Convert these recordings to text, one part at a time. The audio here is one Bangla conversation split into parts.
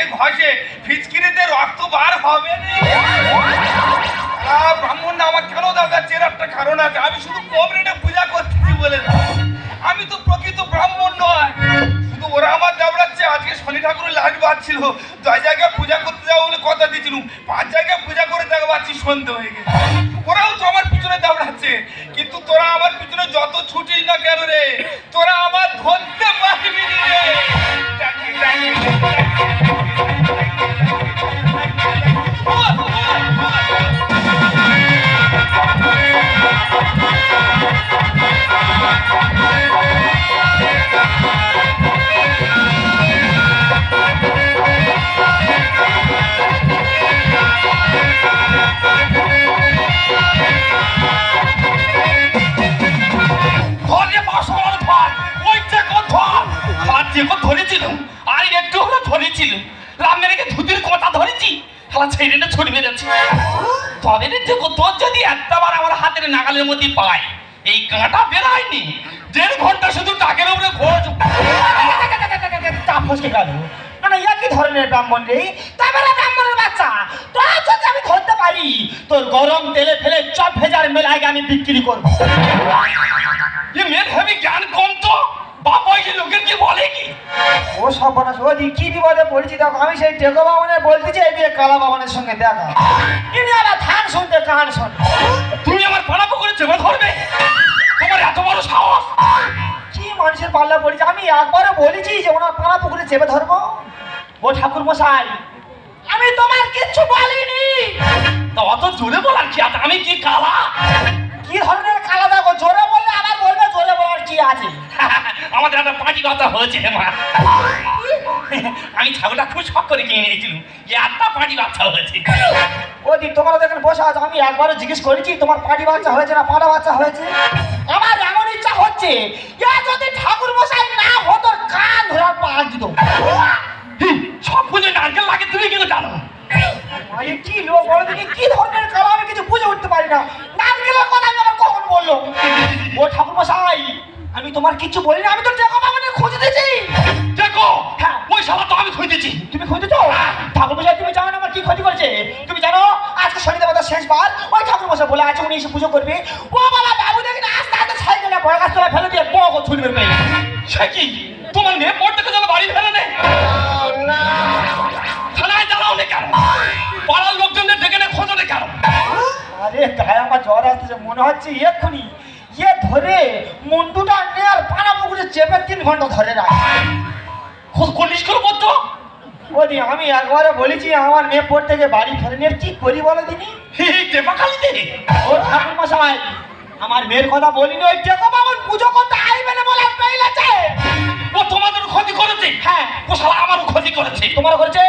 যদি ঘষে ফিচকিরিতে রক্ত বার হবে ব্রাহ্মণ আমার কেন দাদা একটা কারণ আছে। আমি শুধু কম রেটে পূজা করতেছি বলে আমি তো প্রকৃত ব্রাহ্মণ নয়। শুধু ওরা আমার দাবড়াচ্ছে আজকে শনি ঠাকুরের লাট বাজছিল ছয় জায়গায় পূজা করতে যাব বলে কথা দিয়েছিলাম পাঁচ জায়গায় পূজা করে দেখা পাচ্ছি সন্ধে হয়ে গেছে। ওরাও তো আমার পিছনে দাবড়াচ্ছে কিন্তু তোরা আমার পিছনে যত ছুটিস না কেন রে, তোরা আমার ধরতে পারবি রে। খেলা ছেড়ে না ছড়িয়ে যাচ্ছে তবে তোর যদি একটাবার আমার হাতের নাগালের মধ্যে পাই এই কাঁটা বেরায়নি। দেড় ঘণ্টা শুধু টাকের উপরে খোঁজ। তা ফসকে গেল। মানে একই ধরনের ব্রাহ্মণ রে? তারপরে ব্রাহ্মণের বাচ্চা। তোর যদি আমি ধরতে পারি তোর গরম তেলে ফেলে চপ ভেজার মেলায় আমি বিক্রি করব। মেয়ের হেবি জ্ঞান কম তো বাপ ওই লোকের কি বলে কি? সর্বনাশ। ও দি কি বিপদে পড়েছি দেখো আমি সেই টেকো বলতেছি এই দিয়ে কালা বাবনের সঙ্গে দেখা। ইনি আবার ধান শুনতে কান শোন তুমি আমার পাড়া পুকুরে চেপে ধরবে? তোমার এত বড় সাহস? কি মানুষের পাল্লা পড়েছে? আমি একবারও বলেছি যে ওনার পাড়া পুকুরে চেপে ধরবো। ও ঠাকুর মশাই আমি তোমার কিচ্ছু বলিনি। তা অত জোরে বলার কি আছে? আমি কি কালা? কি ধরনের কালা? দেখো জোরে বললে বলার কি আছে? আমাদের একটা পার্টি কথা হয়েছে মা। আমি ছাগলটা খুব শখ করে কিনে নিয়েছিলাম। যে একটা পার্টি বাচ্চা হয়েছে। ও দি তোমরা দেখেন বসে আছো? আমি একবারও জিজ্ঞেস করেছি তোমার পাটি বাচ্চা হয়েছে না পাড়া বাচ্চা হয়েছে? আমার এমন ইচ্ছা হচ্ছে এ যদি ঠাকুর মশাই না হতো কান ধরার পা দিত। সব পুজো নারকেল লাগে তুমি কিন্তু জানো? কি লোক বলো দেখি কি ধরনের কালা? আমি কিছু বুঝে উঠতে পারি না। নারকেলের কথা আমি আবার কখন বলল? ও ঠাকুর মশাই আমি তোমার কিছু বলি না আমি তো টাকা পাবো খুঁজে দিয়েছি। দেখো হ্যাঁ। ওই শালা তো আমি খুঁজেছি। তুমি খুঁজেছো? ঠাকুর মশাই তুমি জানো না আমার কি ক্ষতি করেছে? তুমি জানো আজকে শনি দেবতার শেষবার ওই ঠাকুর মশাই বলে আছে উনি এসে পুজো করবে। ও বাবা বাবু দেখি না আস্তে আস্তে সাইকেলে বড় গাছ তলায় ফেলে দিয়ে বক ছুটবে মেয়ে সে কি? তোমার মেয়ে পড়তে যেন বাড়ি ফেলে নে থানায় জানাও নে কেন? পাড়ার লোকজনদের ডেকে নে খোঁজো নে কেন? আরে গায়ে আমার জ্বর আসতেছে মনে হচ্ছে এক্ষুনি। ইয়ে ধরে মুন্ডুটা নেয়ার পানা পুকুরে চেপে তিন ঘণ্টা ধরে রাখ। খোঁজ করিস করে বলতো ওদি আমি একবারে বলেছি আমার মেয়ে পড়তে গিয়ে বাড়ি ফেরেনি নিয়ে কি করি বলো দিনি? হি হি টেপা খালিতে ও ঠাকুর মশাই আমার মেয়ের কথা বলিনি ওই টেকো বাবুর পুজো করতে আইবে না বলে আছে ও তোমাদের ক্ষতি করেছে? হ্যাঁ। ও শালা আমারও ক্ষতি করেছে। তোমার করেছে?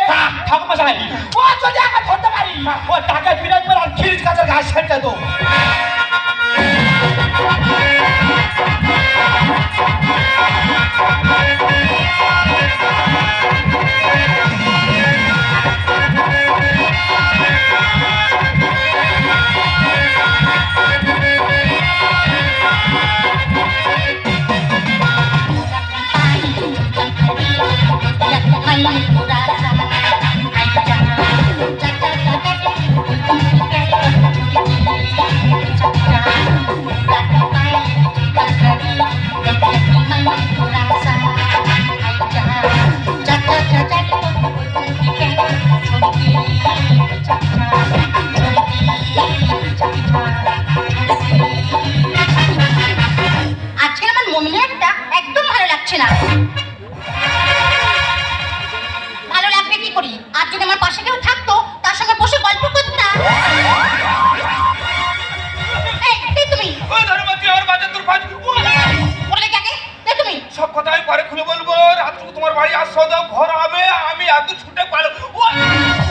সব কথা আমি পরে খুলে বলব। রাত্রে তোমার বাড়ি আসো দাও ঘর হবে আমি এত ছুটে পারব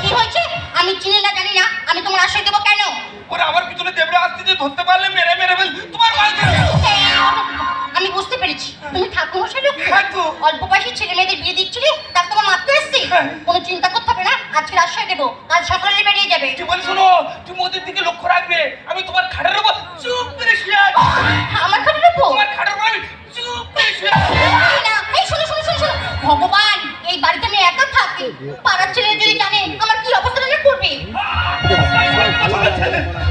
কি হয়েছে? আমি চিনি না জানি না। আমি তোমার আশ্রয় দেবো কেন? ওরে আমার পিছনে দেবড়ে আসতেছে ধরতে পারলে মেরে মেরে ফেল তোমার বাড়ি এই, আমি বুঝতে পেরেছি। তুমি ঠাকুর মশাই লোক। হ্যাঁ অল্প বয়সী ছেলে মেয়েদের বিয়ে দিচ্ছিলে তার তোমার মারতে এসছি। হ্যাঁ। কোনো চিন্তা করতে হবে না আজকে আশ্রয় দেবো। কাল সকালে বেরিয়ে যাবে। কি বলি শোনো তুমি ওদের দিকে লক্ষ্য রাখবে। আমি তোমার খাটের উপর পাড়ার ছেলে যদি জানে আমার কি অবস্থা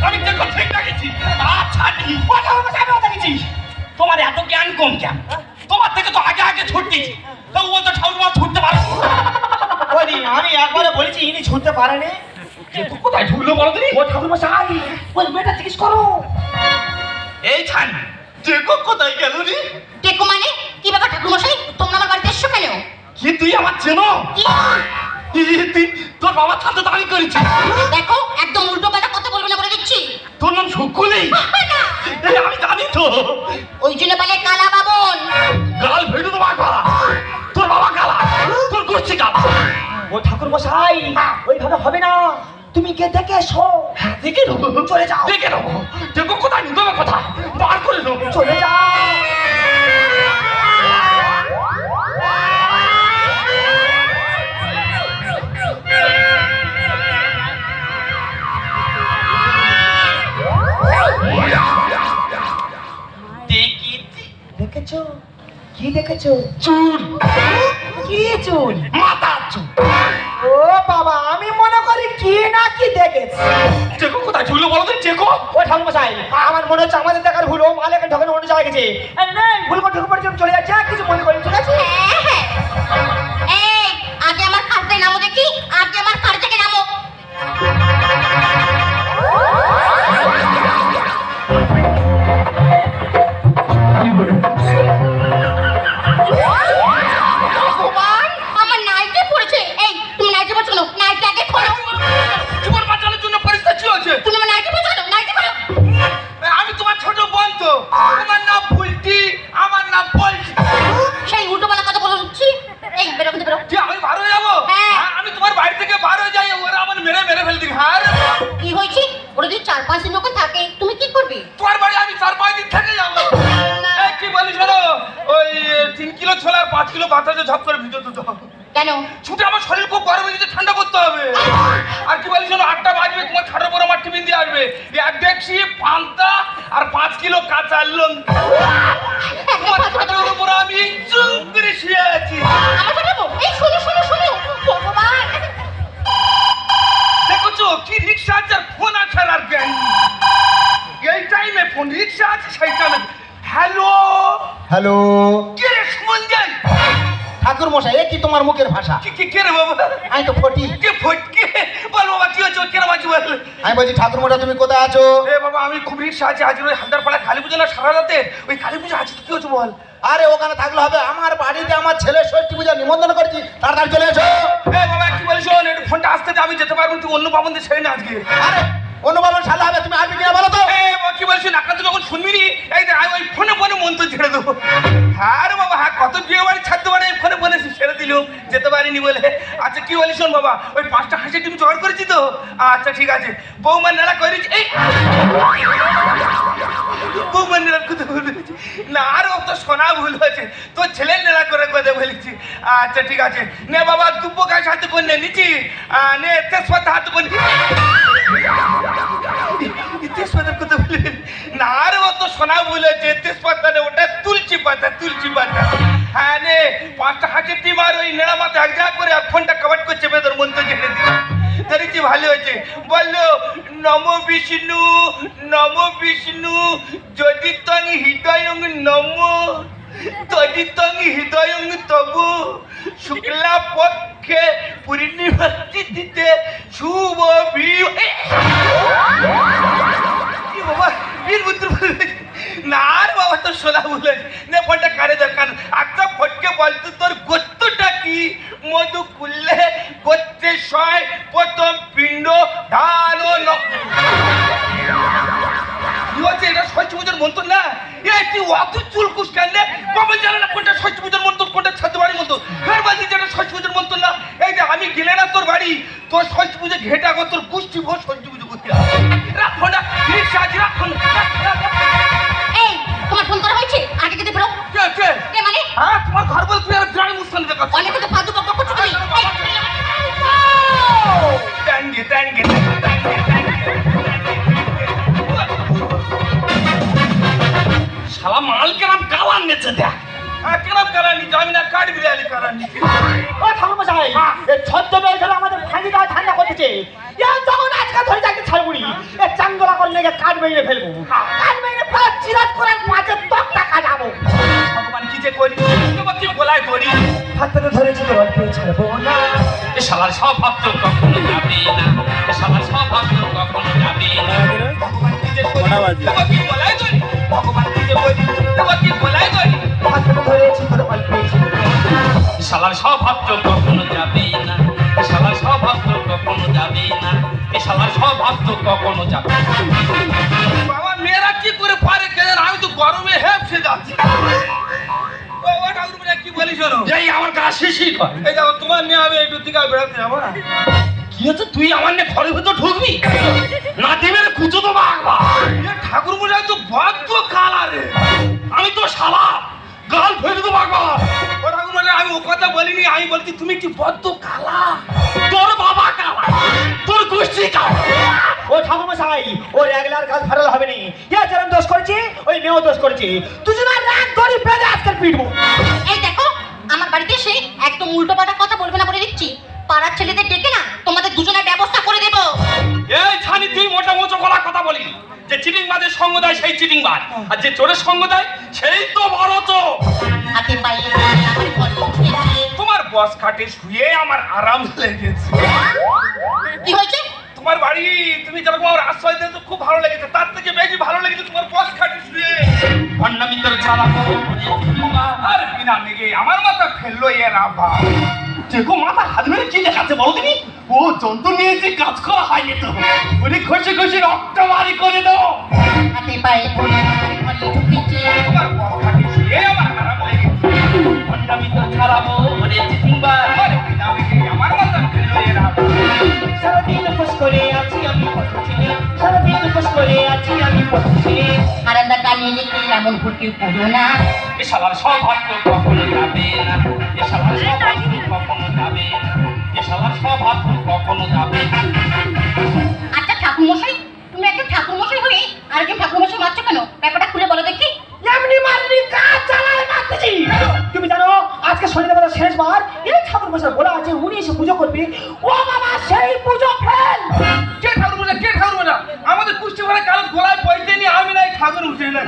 আমি ঠিক রাখেছি আচ্ছা কথা হবে সামনে কথা তোমার এত জ্ঞান কম কেন? তোমার থেকে তো আগে আগে ছুটতেছি তো ও তো ঠাকুর মা ছুটতে পারো। আমি একবারে বলেছি ইনি ছুটতে পারেনি। কোথায় ঢুকলো বলো তুমি ও ঠাকুর মশাই ওই মেয়েটা জিজ্ঞেস করো। এই ছান দেখো কোথায় গেল রে। টেকো মানে? কি ব্যাপার ঠাকুর মশাই তোমরা আমার বাড়িতে এসছো কেন? কি তুই আমার চেনো? ই, তুই তোর বাবার সাথে দাবি করেছি। দেখো একদম উল্টো পাল্টা কথা বলবে না বলে দিচ্ছি। তোর নাম শুকুলি আমি জানি তো। ওই জন্য বলে কালা বাবন গাল ভেড়ে তোমার গালা তোর বাবা গালা তোর গোষ্ঠী গালা ও ঠাকুর মশাই ওইভাবে হবে না। তুমি কে দেখে এসো। দেখে নেব। চলে যাও। দেখে নেব। দেখো কোথায় নিবে কোথায়? বার করে নেব। চলে যাও। দেখেছ? কি দেখেছ? চুল। কি চুল? মাথা চুল। ও বাবা আমি মনে করি কি না কি দেখেছি। দেখো কোথায়? ঝুলো বলো তো দেখো ও ঠাকুর মশাই আমার মনে হচ্ছে আমাদের দেখার ভুল ও মালেকে ঢোকানো অন্য জায়গায় গেছে। আর নেই। ভুল করে ঢুকে পড়েছি চলে যাচ্ছি আর কিছু মনে করি ঠিক আছে হ্যাঁ হ্যাঁ। এই আগে আমার খাট থেকে নামো দেখি আগে আমার খাট থেকে নামো। কিলো কাঁচা লঙ্কা উপর আমি চুপ করে শুয়ে আছি। দেখছ কি রিক্সা আছে আর ফোন আর জ্ঞান এই টাইমে ফোন রিক্সা আছে সেই টাইমে হ্যালো হ্যালো কে যাই ঠাকুর মশাই এ কি তোমার মুখের ভাষা? কি কি কে রে বাবা? আমি তো ফটি। কে ফটকে বল বাবা কি হচ্ছে কেন আছি বল আমি বলছি ঠাকুর মোটা তুমি কোথায় আছো? এ বাবা আমি খুব রিক্সা আছি আজ ওই হালদারপাড়া কালী পুজো না সারা রাতে ওই কালী পুজো আছে কি হচ্ছে বল? আরে ওখানে থাকলে হবে। আমার বাড়িতে আমার ছেলে ষষ্ঠী পূজা নিমন্ত্রণ করেছি তাড়াতাড়ি চলে এসো। এ বাবা কি বলছো একটু ফোনটা আসতে আমি যেতে পারব তুই অন্য পাবন্দি ছেড়ে না আজকে। আরে অনুবাবন সালা হবে তুমি বলো তো? কি বলছিস নাকা তো যখন শুনবি নি এই আমি ওই ফোনে ফোনে মন্ত্র ছেড়ে দেবো। হ্যাঁ রে বাবা হ্যাঁ কত বিয়ে বাড়ি ছাড়তে পারে ফোনে ফোনে ছেড়ে দিলুম যেতে পারিনি বলে। আচ্ছা কি বলিস শোন বাবা ওই পাঁচটা হাসি টিম জোগাড় করেছি তো? আচ্ছা ঠিক আছে। বৌমার নেড়া করেছি এই! বৌমার নেড়া কোথায় ভুল না আর তো শোনা ভুল হয়েছে তোর ছেলের নেড়া করে কথা বলেছি। আচ্ছা ঠিক আছে। নে বাবা দুব্বো গাছ হাতে করে নে নিচি আহ, নে তেজপাতা হাতে করে হয়েছে তেজপাতা নে ওটা তুলসী পাতা পাতা। হ্যাঁ পাঁচটা হাঁচের টিম আর ওই নেড়া মাথা এক জায়গা করে আর ফোনটা কভার করছে, বেদর মন্ত্র জেনে দিল ভালো হয়েছে। বলল, নম বিষ্ণু নম বিষ্ণু, যদি তং হৃদয় নম, যদি তং হৃদয় তবু, শুক্লা পক্ষে পূর্ণিমা শুভ বি বাবা আর বাবা, তোর সোনা বলে নে। ফোনটা কারে দরকার একটা ফটকে বলতো তোর গোত্তটা কি? মধু কুললে গোত্রে ছয় প্রথম পিণ্ড, ধান ও ন- কি এটা ষষ্ঠী পুজোর মন্তর না? এই তুই অত চুল কুস কানলে কবে জানে না কোনটা ষষ্ঠী পুজোর মন্তর, কোনটা ছাদ বাড়ির মতো ফের বলছি যেটা ষষ্ঠী পুজোর মন্তর না? এই যে, আমি গেলে না তোর বাড়ি, তোর ষষ্ঠী পুজো ঘেটা তোর কুষ্টি ভোর ষষ্ঠী পুজো করতে। রাখ আছে, রাখ ফোন ফোন করা হয়েছে? আগে যেতে বেরো কে কে? কে মানে? হ্যাঁ তোমার ঘর বল তুই আর গ্রামে মুসকান দেখাচ্ছ অনেক তো ফালতু বকবক করছ তুমি। thank you, thank you, thank you. শালা মাল কেরাম কালার নেচে দেখ। হ্যাঁ, কিরম কারানি আমি না কাঠ বিরিয়ানি কারানি ও ঠাকুরমশাই এই ছদ্ম মেয়েগুলো আমাদের ঠান্ডা করতেছে। এ যখন আজকে ধরে যাকে ছাড়বুড়ি এ চাঙ্গলা করলে কাঠ মেরে ফেলব। কাঠ মেরে ফেলে চিরাত করে মাঝে তক টাকা যাব ভগবান কি যে করি? কি বলাই করি হাত থেকে ধরেছি তোর অল্প ছাড়বো না। এ শালার স্বভাব তো কখনো যাবে না। এ শালার স্বভাব তো কখনো যাবে না। ভগবান কি যে করি? কি বলাই করি ভগবান কি যে করি? কি বলাই করি হাত থেকে ধরেছি তোর অল্প এ শালার স্বভাব তো কখনো যাবে না। এ শালার স্বভাব তো কখনো যাবে না। এ শালার স্বভাব তো কখনো যাবে না। বাবা মেয়েরা কি করে তো গরমে হেপসে যাচ্ছি। ও ও ঠাকুর পূজা কি বলি শোনো? এই আমার গা শিশি করে। এই দেখো তোমার মেয়ে আমি একটু দিকে বেড়াতে যাব না? কি হচ্ছে? তুই আমার নিয়ে ঘরের ভিতর ঢুকবি? না দেবে রে কুচো তো বাগবা এ ঠাকুর তো বদ্ধ কালারে আমি তো শালা। গাল ফেলে তো ও ঠাকুর আমি ও কথা বলিনি আমি বলছি তুমি কি বদ্ধ কালা? তোর বাবা কালা। তোর গোষ্ঠী কালা। ও ঠাকুরমশাই ওর একলার গাল ফাটালে হবে না ইয়া যেরকম দোষ করেছি? ওই মেয়েও দোষ করেছি। দুজনের রাগ ধরে বেঁধে আজকাল পিটবো এই দেখো আমার বাড়িতে এসে একদম উল্টো পাল্টা কথা বলবে না বলে দিচ্ছি। পাড়ার ছেলেদের ডেকে না তোমাদের দুজনের ব্যবস্থা করে দেবো। এই ছানি তুই মোটা মোটো গলা কথা বলি যে চিটিং বাজের সঙ্গ দেয় সেই চিটিং বাজ আর যে চোরের সঙ্গ দেয় সেই তো বড় তো হাতে পায়ে। তোমার বস খাটে শুয়ে আমার আরাম লেগেছে। তোমার বাড়ি। তুমি যেরকম আমার আশ্রয় তো খুব ভালো লেগেছে। তার থেকে বেশি ভালো লেগেছে তোমার বস খাটে শুয়ে। ভণ্ডামিত্র চালাবো আর বিনা মেঘে আমার মাথা ফেলল এর আভা দেখো মাথা হাত মেরে কি দেখাচ্ছে বলো তুমি? ও যন্ত্র নিয়ে যে কাজ করা হয়নি তো। ওরে ঘষে ঘষে রক্ত বাড়ি করে দাও। হাতে পায়ে ঢুকিয়েছে তোমার বস খাটে শুয়ে আমার আরাম লেগেছে ভণ্ডামিত্র চালাবো ওরে চিটিং বাজ আর বিনা মেঘে সারাদিন করে আছি আমি সারাদিন উপোস করে আছি আমি হারান্দা কানিয়ে রেখে এমন ভুলকে পড়ো না এ শালার সৌভাগ্য কখনো যাবে না এ শালার সৌভাগ্য কখনো যাবে এ শালার সৌভাগ্য কখনো যাবে আচ্ছা ঠাকুরমশাই, তুমি একটা ঠাকুরমশাই হয়ে আরেকজন ঠাকুরমশাই মারছো কেন? ব্যাপারটা খুলে বলো দেখি। এমনি মারনি কাজ চালায় মারতেছি। আজকে শনিবার শেষবার এই ঠাকুর মশাই বলা আছে উনি এসে পুজো করবে। ও বাবা সেই পুজো ফেল। কে ঠাকুর বোঝা কে ঠাকুর বোঝা আমাদের কুষ্টি ভরে কারও গলায় পয়সা নিয়ে আমি নাই ঠাকুর উঠে নাই।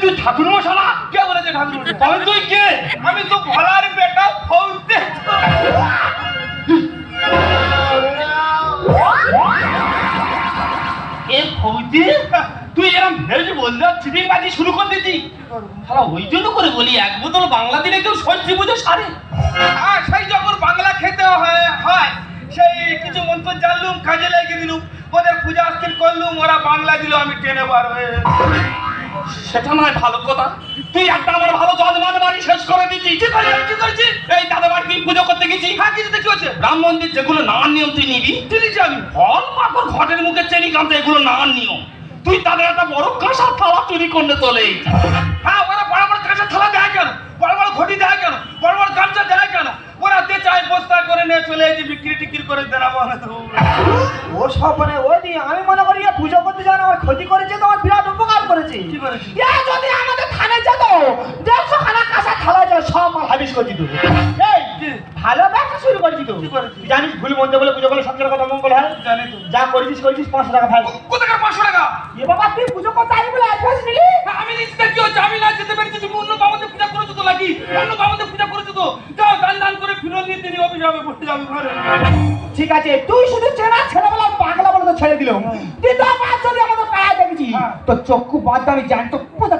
তুই ঠাকুর মশালা কে বলেছে ঠাকুর উঠে? তুই কে? আমি তো ভোলার বেটা ফৌজতে এ ফৌজি তুই এরকম ভেজ বললে চিটিং বাজি শুরু করে দিতি শালা ওই জন্য করে বলি এক বোতল বাংলা দিলে কেউ ষষ্ঠী পুজো সারে। হ্যাঁ সেই যখন বাংলা খেতে হয় হয়। সেই কিছু মন্ত্র জানলুম কাজে লেগে দিলুম ওদের পূজা স্থির করলুম ওরা বাংলা দিল আমি টেনে বার হয়ে সেটা নয় ভালো কথা। তুই একটা আমার ভালো জজমান বাড়ি শেষ করে দিচ্ছি কি করে কি করেছি? এই দাদা বাড়ি তুই পুজো করতে গেছি? হ্যাঁ কিছু দেখি হচ্ছে? রাম মন্দির যেগুলো নানান নিয়ম তুই নিবি দিলিছি আমি ফল পাকর ঘটের মুখে চেনি কামতে এগুলো নানান নিয়ম। তুই তাদের একটা বড় কাঁসার থালা চুরি করলে চলে। হ্যাঁ ওরা বড় বড় কাঁসার থালা দেয় কেন? বড় বড় ঘটি দেয় কেন? বড় বড় গামছা দেয় কেন? ওরা তে চায় বস্তা করে নিয়ে চলে এসে বিক্রি টিক্রি করে দেনাবো ও সব মানে ওই দিয়ে আমি মনে করি পুজো করতে যান আমার ক্ষতি করেছে তো আমার বিরাট উপকার করেছে। যদি আমাদের থানে যেত দেড়শো খানা কাঁচা থালা যেত সব মাল হাবিস করে দিত? ভালো ব্যবসা শুরু করেছি? তো? জানিস ভুল মন্দ বলে পুজো করলে সংসার কথা মঙ্গল হয়? জানি যা করেছিস করেছিস পাঁচশো টাকা ফেল। কোথাকার পাঁচশো টাকা? এ বাবা তুই পুজো করতে বলে অ্যাডভান্স নিলি আমি নিশ্চিত কি হচ্ছে আমি না যেতে পেরেছি তুমি অন্য বাবাদের পূজা করেছ তো নাকি অন্য বাবাদের পূজা করেছ তো যাও দান দান করে ফিরত নিয়ে তিনি অফিস যাবে বসে যাবে ঘরে। ঠিক আছে তুই শুধু চেনা ছেলেবেলা পাগলা বলে তো ছেড়ে দিল দ্বিতীয় পাঁচ যদি আমাদের পায়ে দেখেছি। হ্যাঁ। তো চক্ষু বাদ আমি জানি তো কোথা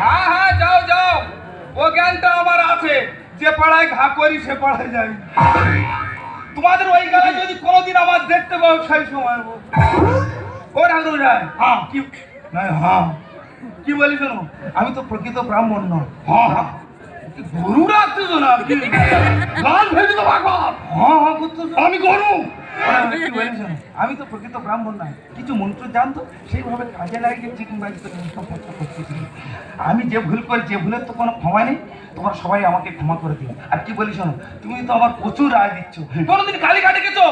হ্যাঁ হ্যাঁ যাও যাও। ও জ্ঞানটা আমার আছে। যে পাড়ায় ঘা করি সে পাড়ায় যাই। তোমাদের ওই গেলে যদি কোনোদিন আমার দেখতে পাও সেই সময় ও ঠাকুর রায় হ্যাঁ। কি নয় হ্যাঁ। কি বলি শোনো? আমি তো প্রকৃত ব্রাহ্মণ নয়। হ্যাঁ। হ্যাঁ। গরু? না ভেজে তো হ্যাঁ আমি গরু কি বলি শোনো আমি তো প্রকৃত ব্রাহ্মণ নয় কিছু মন্ত্র জানতো সেইভাবে কাজে লাগিয়ে চিকেন করে করতেছি আমি যে ভুল করি যে ভুলের তো কোনো ক্ষমা নেই তোমার সবাই আমাকে ক্ষমা করে দিও আর কি বলি শোনো তুমি তো আমার প্রচুর রায় দিচ্ছ কোনোদিন কালীঘাটে গেছো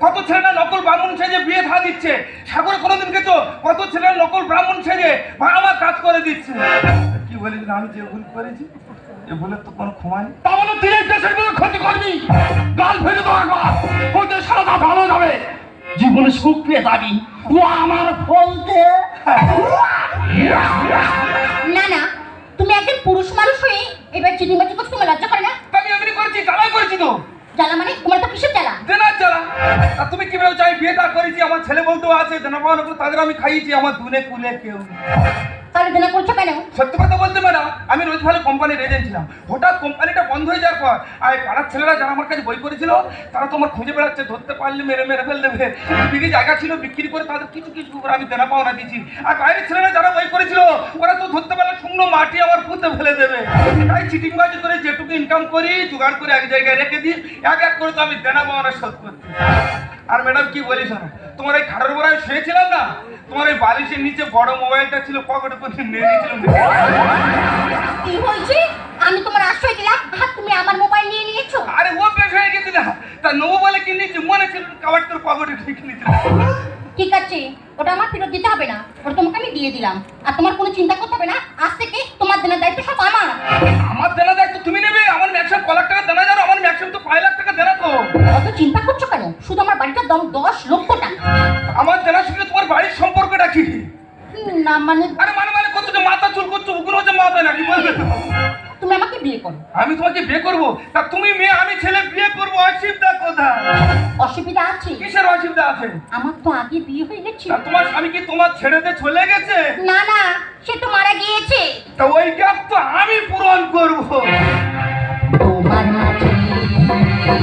কত ছেলেরা নকল ব্রাহ্মণ সেজে বিয়ে থা দিচ্ছে সাগরে কোনোদিন গেছো কত ছেলেরা নকল ব্রাহ্মণ সেজে আমার কাজ করে দিচ্ছে কি বলি আমি যে ভুল করেছি এ তো কোনো ক্ষমা নেই। তাহলে তুই এই দেশের কোনো ক্ষতি করবি? গাল ফেলে তো একবার। ওই দেশ সারাটা ভালো যাবে। জীবনে সুখ পেয়ে যাবি ও আমার ফলতে না না তুমি একজন পুরুষ মানুষ হয়ে এবার চিটিমাটি করছ তোমার লজ্জা করে না? তা আমি এমনি করেছি জ্বালাই করেছি তো? জ্বালা মানে? তোমার তো কিসের জ্বালা দেনার জ্বালা আর তুমি কি ভেবেছো? আমি বিয়ে থা করেছি আমার ছেলে বলতেও আছে দেনা পাওয়া তাদের আমি খাইয়েছি আমার দুনে কুলে কেউ। তাহলে দেনা করছ কেন? সত্যি কথা বলতে ম্যাডাম আমি রোজ ভালো কোম্পানির এজেন্ট ছিলাম। হঠাৎ কোম্পানিটা বন্ধ হয়ে যাওয়ার পর আর পাড়ার ছেলেরা যারা আমার কাছে বই করেছিল তারা তো আমার খুঁজে বেড়াচ্ছে ধরতে পারলে মেরে মেরে ফেল দেবে। বিক্রি জায়গা ছিল বিক্রি করে তাদের কিছু কিছু করে আমি দেনা পাওনা দিচ্ছি আর বাইরের ছেলেরা যারা বই করেছিল ওরা তো ধরতে পারলে শুকনো মাটি আমার পুঁতে ফেলে দেবে। তাই চিটিংবাজি করে যেটুকু ইনকাম করি জোগাড় করে এক জায়গায় রেখে দিই এক এক করে তো আমি দেনা পাওনা শোধ করছি আর ম্যাডাম কি বলি শোনো তোমার এই খাটের উপর আমি শুয়েছিলাম না? তোমার এই বালিশের নিচে বড় মোবাইলটা ছিল পকেটে করে নিয়ে নিয়েছিলাম কি হয়েছে? আমি তোমার আশ্রয় দিলাম আর তুমি আমার মোবাইল নিয়ে নিয়েছো? আরে ও বেশ হয়ে গেছিল তা নেব বলে কিনেছি মনে ছিল কাবার করে পকেটে ঠিক নিয়েছিল। ঠিক আছে ওটা আমার ফেরত দিতে হবে না ওটা তোমাকে আমি দিয়ে দিলাম। আর তোমার কোনো চিন্তা করতে হবে না আজ থেকে তোমার দেনার দায়িত্ব সব আমার। আমার দেনা দায়িত্ব তুমি নেবে আমার ম্যাক্সিমাম ক লাখ টাকা দেনা জানো আমার ম্যাক্সিমাম তো পাঁচ লাখ টাকা দেনা তো। অত চিন্তা করছ কেন? শুধু আমার বাড়িটার দাম দশ লক্ষ টাকা। আমার দেনার সঙ্গে তোমার বাড়ির সম্পর্কটা কি? না মানে আরে মানে মানে করছ যে মাথা চুল করছ উগ্র হচ্ছে মাথা নাকি বলবে তুমি আমাকে বিয়ে করো। আমি তোমাকে বিয়ে করব? তা তুমি মেয়ে আমি ছেলে অসুবিধা কোথায়? অসুবিধা আছে? কিসের অসুবিধা আছে? আমার তো আগে বিয়ে হয়ে গেছে। তোমার স্বামী কি তোমার ছেড়ে দিয়ে চলে গেছে? না না সে তো মারা গিয়েছে। তা ওই গ্যাপ তো আমি পূরণ করব। তোমার মাঝে খুঁজে